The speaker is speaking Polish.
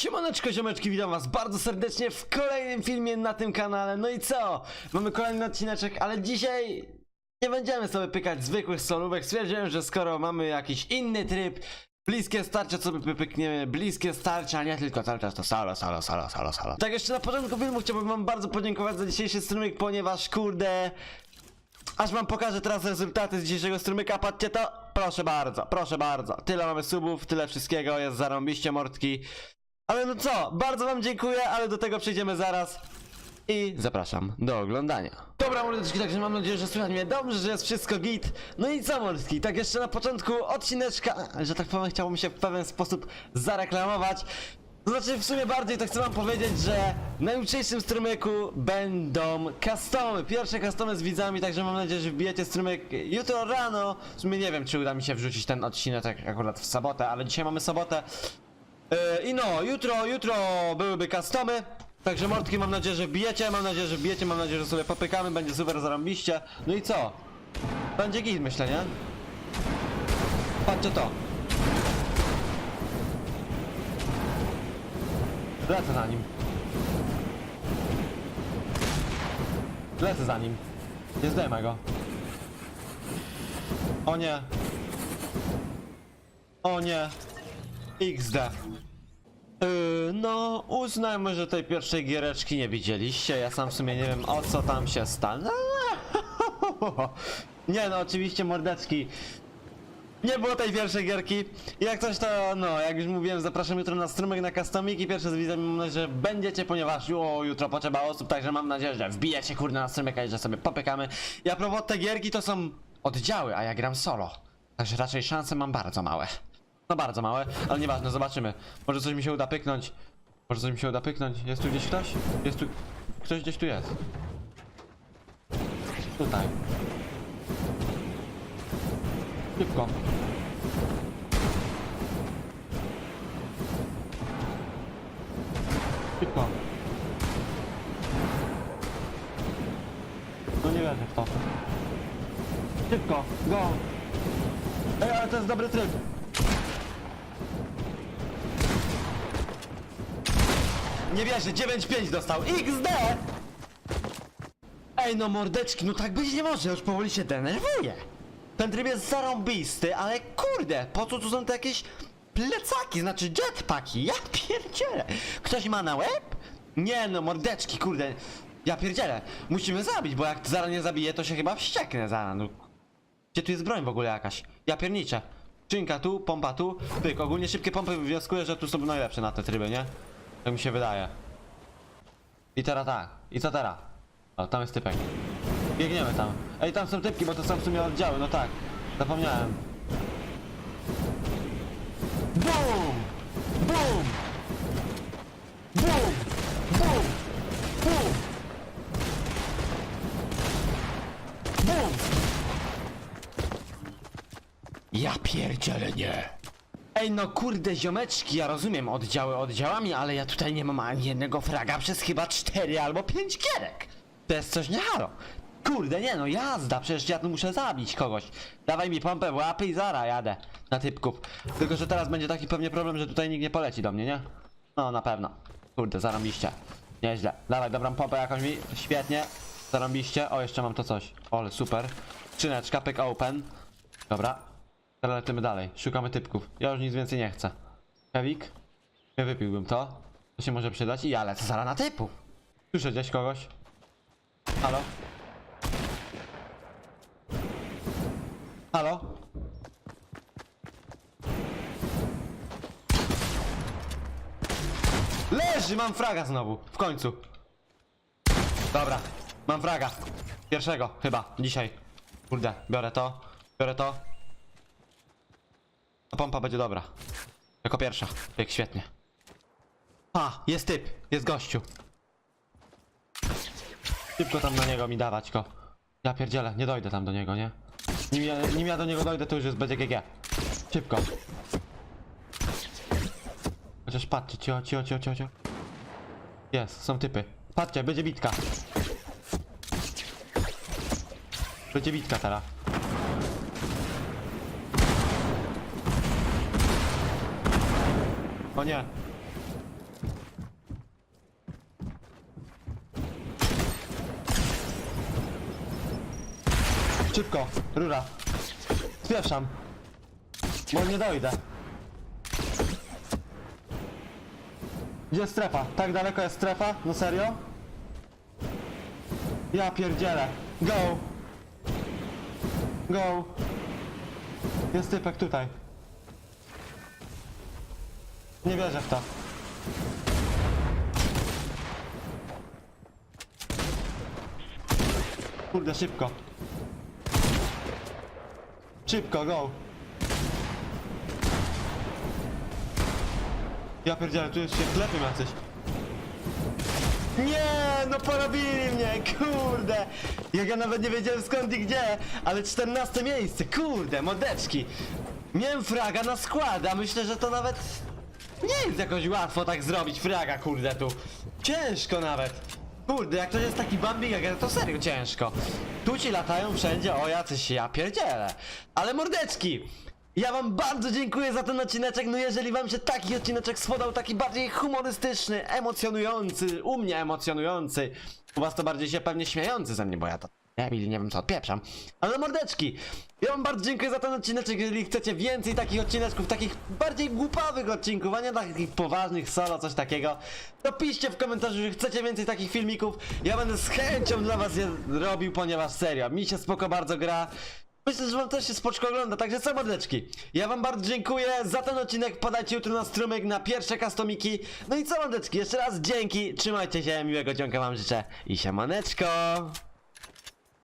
Siemaneczko, ziomeczki, witam was bardzo serdecznie w kolejnym filmie na tym kanale. No i co? Mamy kolejny odcineczek, ale dzisiaj nie będziemy sobie pykać zwykłych solówek. Stwierdziłem, że skoro mamy jakiś inny tryb, bliskie starcia, co by pykniemy, bliskie starcia, nie tylko cały czas to solo, solo, solo, solo, solo. Tak jeszcze na początku filmu chciałbym wam bardzo podziękować za dzisiejszy strumyk, ponieważ kurde... Aż wam pokażę teraz rezultaty z dzisiejszego strumyka, patrzcie to, proszę bardzo, proszę bardzo. Tyle mamy subów, tyle wszystkiego, jest zarąbiście mordki. Ale no co, bardzo wam dziękuję, ale do tego przejdziemy zaraz. I zapraszam do oglądania. Dobra mordeczki, także mam nadzieję, że słychać mnie dobrze, że jest wszystko git. No i co mordki, tak jeszcze na początku odcineczka, że tak powiem chciałbym się w pewien sposób zareklamować. Znaczy w sumie bardziej to chcę wam powiedzieć, że na jutrzejszym strumyku będą customy, pierwsze customy z widzami, także mam nadzieję, że wbijecie strumyk jutro rano. W sumie nie wiem, czy uda mi się wrzucić ten odcinek akurat w sobotę, ale dzisiaj mamy sobotę. Yy, I no, jutro, jutro byłyby customy. Także mordki mam nadzieję, że wbijecie, mam nadzieję, że wbijecie, mam nadzieję, że sobie popykamy, będzie super zarąbiście. No i co? Będzie git myślę, nie? Patrzcie to. Lecę za nim. Lecę za nim. Nie zdejmę go. O nie. O nie. XD. Yy, no, uznajmy, że tej pierwszej giereczki nie widzieliście. Ja sam w sumie nie wiem o co tam się stało. No, nie no, oczywiście mordeczki. Nie było tej pierwszej gierki. Jak coś to, no, jak już mówiłem, zapraszam jutro na strumyk na customiki. Pierwsze z widzami mam nadzieję, że będziecie, ponieważ o, jutro potrzeba osób, także mam nadzieję, że wbijecie kurde na strumyka i że sobie popykamy. I a propos te gierki to są oddziały, a ja gram solo. Także raczej szanse mam bardzo małe. No bardzo małe, ale nieważne, zobaczymy. Może coś mi się uda pyknąć. Może coś mi się uda pyknąć. Jest tu gdzieś ktoś? Jest tu... Ktoś gdzieś tu jest. Tutaj. Szybko. Szybko. No nie wierzę w to. Szybko, go! Ej, ale to jest dobry tryb. Nie wierzę, 9-5 dostał. XD! Ej no mordeczki, no tak być nie może, już powoli się denerwuję. Ten tryb jest zarąbisty, ale kurde, po co tu są te jakieś plecaki, znaczy jetpacki, ja pierdzielę. Ktoś ma na łeb? Nie no, mordeczki, kurde, ja pierdzielę. Musimy zabić, bo jak zaraz nie zabiję, to się chyba wścieknę zaraz, no. Gdzie tu jest broń w ogóle jakaś? Ja pierniczę. Czynka tu, pompa tu, pyk. Ogólnie szybkie pompy wnioskuję, że tu są najlepsze na te tryby, nie? Tak mi się wydaje. I teraz tak. I co teraz? O, tam jest typek. Biegniemy tam. Ej, tam są typki, bo to są w sumie oddziały, no tak. Zapomniałem. BOOM! BOOM! BOOM! BOOM! BOOM! BOOM! Ja pierdzielę nie. Ej no kurde ziomeczki, ja rozumiem oddziały oddziałami, ale ja tutaj nie mam ani jednego fraga przez chyba 4 albo 5 gierek. To jest coś nie halo. Kurde nie no jazda, przecież ja tu muszę zabić kogoś. Dawaj mi pompę w łapy i zara jadę na typków. Tylko, że teraz będzie taki pewnie problem, że tutaj nikt nie poleci do mnie, nie? No na pewno. Kurde, zarąbiście. Nieźle. Dawaj dobrą pompę jakąś mi. Świetnie. Zarąbiście. O, jeszcze mam to coś. Ole, super. Skrzyneczka, pick open. Dobra. Teraz lecimy dalej. Szukamy typków. Ja już nic więcej nie chcę. Kewik? Ja wypiłbym to. To się może przydać i ja lecę zaraz na typów. Słyszę gdzieś kogoś. Halo? Halo? Leży! Mam fraga znowu. W końcu. Dobra. Mam fraga. Pierwszego chyba. Dzisiaj. Kurde. Biorę to. Biorę to. A pompa będzie dobra. Jako pierwsza. Jak świetnie. A, jest typ. Jest gościu. Szybko tam na niego mi dawać go. Ja pierdzielę, nie dojdę tam do niego, nie? Nim ja, nim ja do niego dojdę, to już jest będzie GG. Szybko. Chociaż patrzcie, cio, cio, cio, cio, cio. Jest, są typy. Patrzcie, będzie bitka. Będzie bitka teraz. O nie. Szybko, rura. Spieszam. Bo nie dojdę. Gdzie jest strefa? Tak daleko jest strefa? No serio? Ja pierdzielę. Go! Go! Jest typek tutaj. Nie wierzę w to. Kurde, szybko. Szybko, go! Ja pierdzielę, tu jest się klepią jacyś. Nie, no porobili mnie, kurde! Jak ja nawet nie wiedziałem skąd i gdzie, ale 14 miejsce, kurde, modeczki! Miałem fraga na skład, a myślę, że to nawet nie jest jakoś łatwo tak zrobić fraga, kurde, tu. Ciężko nawet. Kurde, jak to jest taki ja, to serio ciężko. Tu ci latają wszędzie, o jacyś ja pierdzielę. Ale mordeczki! Ja wam bardzo dziękuję za ten odcineczek, no jeżeli wam się taki odcineczek spodał, taki bardziej humorystyczny, emocjonujący, u mnie emocjonujący, u was to bardziej się pewnie śmiejący ze mnie, bo ja to nie, nie wiem co odpieprzam. Ale mordeczki, ja wam bardzo dziękuję za ten odcineczek, jeżeli chcecie więcej takich odcineczków, takich bardziej głupawych odcinków, a nie takich poważnych solo, coś takiego, to piszcie w komentarzu, że chcecie więcej takich filmików, ja będę z chęcią dla was je robił, ponieważ serio, mi się spoko bardzo gra, Myślę, że wam też się spoczko ogląda, także co mordeczki? Ja wam bardzo dziękuję za ten odcinek Podajcie jutro na strumyk na pierwsze customiki. No i co mordeczki, jeszcze raz dzięki Trzymajcie się, miłego dzionka wam życzę I siemaneczko